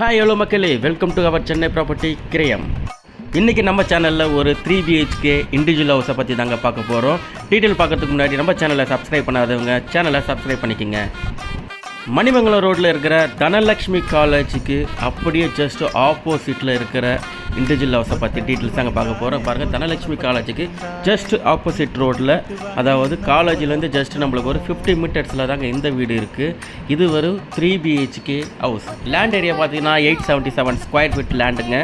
Hi எவ்வளோ மக்களே. Welcome to our Chennai property கிரயம் இன்றைக்கி நம்ம சேனலில் ஒரு த்ரீ பிஹெச்கே இண்டிவிஜுவல் ஹவுஸை பற்றி தாங்க பார்க்க போகிறோம் டீட்டெயில் பார்க்கறதுக்கு முன்னாடி நம்ம சேனலை சப்ஸ்கிரைப் பண்ணாதவங்க சேனலை சப்ஸ்கிரைப் பண்ணிக்கோங்க. மணிமங்கலம் ரோட்டில் இருக்கிற தனலக்ஷ்மி காலேஜுக்கு அப்படியே ஜஸ்ட் ஆப்போசிட்டில் இருக்கிற இண்டிவிஜுவல் ஹவுஸை பற்றி டீட்டெயில்ஸ் தாங்க பார்க்க போகிறோம் பாருங்கள் தனலக்ஷ்மி காலேஜுக்கு ஜஸ்ட் ஆப்போசிட் ரோட்டில் அதாவது காலேஜிலேருந்து ஜஸ்ட் நம்மளுக்கு ஒரு ஃபிஃப்டி மீட்டர்ஸில் தாங்க இந்த வீடு இருக்குது இது ஒரு three BHK house land area பார்த்தீங்கன்னா eight seventy seven square feet லேண்டுங்க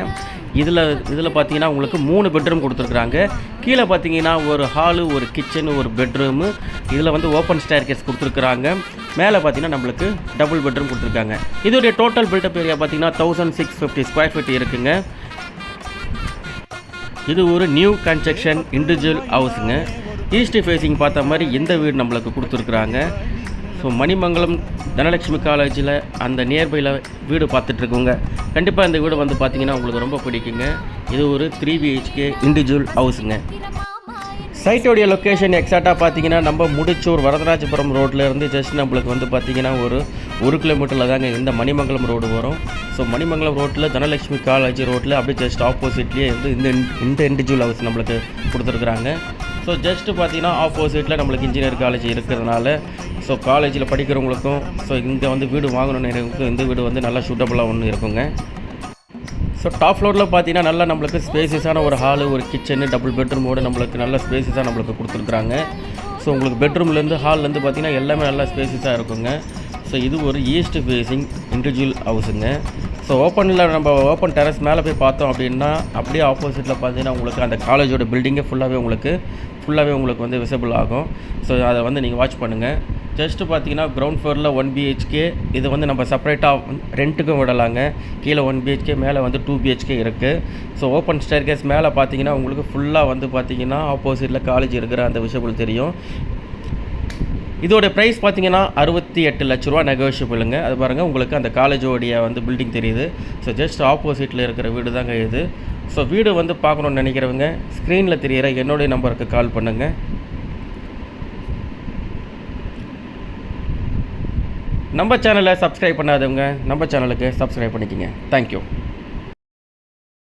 இதில் இதில் பார்த்தீங்கன்னா உங்களுக்கு மூணு பெட்ரூம் கொடுத்துருக்குறாங்க. கீழே பார்த்தீங்கன்னா ஒரு ஹாலு ஒரு கிச்சனு ஒரு பெட்ரூமு இதில் வந்து ஓப்பன் ஸ்டேர் கேஸ் கொடுத்துருக்குறாங்க. மேலே பார்த்தீங்கன்னா நம்மளுக்கு டபுள் பெட்ரூம் கொடுத்துருக்காங்க. இதோடைய டோட்டல் பில்டப் ஏரியா பார்த்தீங்கன்னா thousand six fifty square feet இருக்குங்க. இது ஒரு நியூ கன்ஸ்ட்ரக்ஷன் இண்டிவிஜுவல் ஹவுஸுங்க ஈஸ்ட் ஃபேஸிங் பார்த்த மாதிரி இந்த வீடு நம்மளுக்கு கொடுத்துருக்குறாங்க? ஸோ மணிமங்கலம் தனலட்சுமி காலேஜில் அந்த நியர்பையில் வீடு பார்த்துட்ருக்கோங்க. கண்டிப்பாக இந்த வீடு வந்து பார்த்தீங்கன்னா உங்களுக்கு ரொம்ப பிடிக்குங்க. இது ஒரு த்ரீ பிஹெச்கே இண்டிவிஜுவல் ஹவுஸுங்க சைட்டோடைய லொக்கேஷன் எக்ஸாக்டாக பார்த்தீங்கன்னா நம்ம முடிச்சூர் வரதராஜபுரம் ரோட்டில் இருந்து ஜஸ்ட் நம்மளுக்கு வந்து பார்த்தீங்கன்னா ஒரு ஒரு கிலோமீட்டரில் தாங்க இந்த மணிமங்கலம் ரோடு வரும். ஸோ மணிமங்கலம் ரோட்டில் தனலட்சுமி காலேஜ் ரோட்டில் அப்படியே ஜஸ்ட் ஆப்போசிட்லேயே வந்து இந்த இந்த இண்டிவிஜுவல் ஹவுஸ் நம்மளுக்கு கொடுத்துருக்குறாங்க. ஸோ ஜஸ்ட்டு பார்த்தீங்கன்னா ஆப்போசிட்டில் நம்மளுக்கு இன்ஜினியர் காலேஜ் இருக்கிறதுனால ஸோ காலேஜில் படிக்கிறவங்களுக்கும் ஸோ இங்கே வந்து வீடு வாங்கணும்னு இந்த வீடு வந்து நல்லா சூட்டபுளாக ஒன்று இருக்குங்க. ஸோ டாப் ஃப்ளோரில் பார்த்தீங்கன்னா நல்லா நம்மளுக்கு ஸ்பேசியஸான ஒரு ஹாலு ஒரு கிச்சனு டபுள் பெட்ரூமோடு நம்மளுக்கு நல்ல ஸ்பேசியஸாக நம்மளுக்கு கொடுத்துருக்குறாங்க. ஸோ உங்களுக்கு பெட்ரூம்லேருந்து ஹால்லேருந்து பார்த்தீங்கன்னா எல்லாமே நல்லா ஸ்பேசியஸாக இருக்குங்க. ஸோ இது ஒரு ஈஸ்ட் ஃபேஸிங் இண்டிவிஜுவல் ஹவுஸுங்க ஸோ ஓப்பனில் நம்ம ஓப்பன் டெரஸ் மேலே போய் பார்த்தோம் அப்படின்னா அப்படியே ஆப்போசிட்டில் பார்த்தீங்கன்னா உங்களுக்கு அந்த காலேஜோட பில்டிங்கே ஃபுல்லாகவே உங்களுக்கு ஃபுல்லாகவே உங்களுக்கு வந்து விசிபிள் ஆகும். ஸோ அதை வந்து நீங்கள் வாட்ச் பண்ணுங்கள் ஜஸ்ட்டு பார்த்தீங்கன்னா கிரவுண்ட் ஃப்ளோரில் ஒன் பிஹெச்கே இது வந்து நம்ம செப்பரேட்டாக ரெண்ட்டுக்கும் விடலாங்க. கீழே ஒன் பிஹெச்கே மேலே வந்து டூ பிஹெச்கே இருக்குது ஸோ ஓப்பன் ஸ்டேர் கேஸ் மேலே பார்த்தீங்கன்னா உங்களுக்கு ஃபுல்லாக வந்து பார்த்தீங்கன்னா ஆப்போசிட்டில் காலேஜ் இருக்கிற அந்த விஷயங்கள் தெரியும். இதோட ப்ரைஸ் பார்த்தீங்கன்னா அறுபத்தி எட்டு லட்ச ரூபா நெகோஷியபிளுங்க அது பாருங்கள் உங்களுக்கு அந்த காலேஜோடைய வந்து பில்டிங் தெரியுது. ஸோ ஜஸ்ட் ஆப்போசிட்டில் இருக்கிற வீடு தாங்க இது. ஸோ வீடு வந்து பார்க்கணுன்னு நினைக்கிறவங்க ஸ்க்ரீனில் தெரியிற என்னுடைய நம்பருக்கு கால் பண்ணுங்கள் நம்ம சேனலை சப்ஸ்கிரைப் பண்ணாதவங்க நம்ம சேனலுக்கு சப்ஸ்கிரைப் பண்ணிக்கோங்க. தேங்க்யூ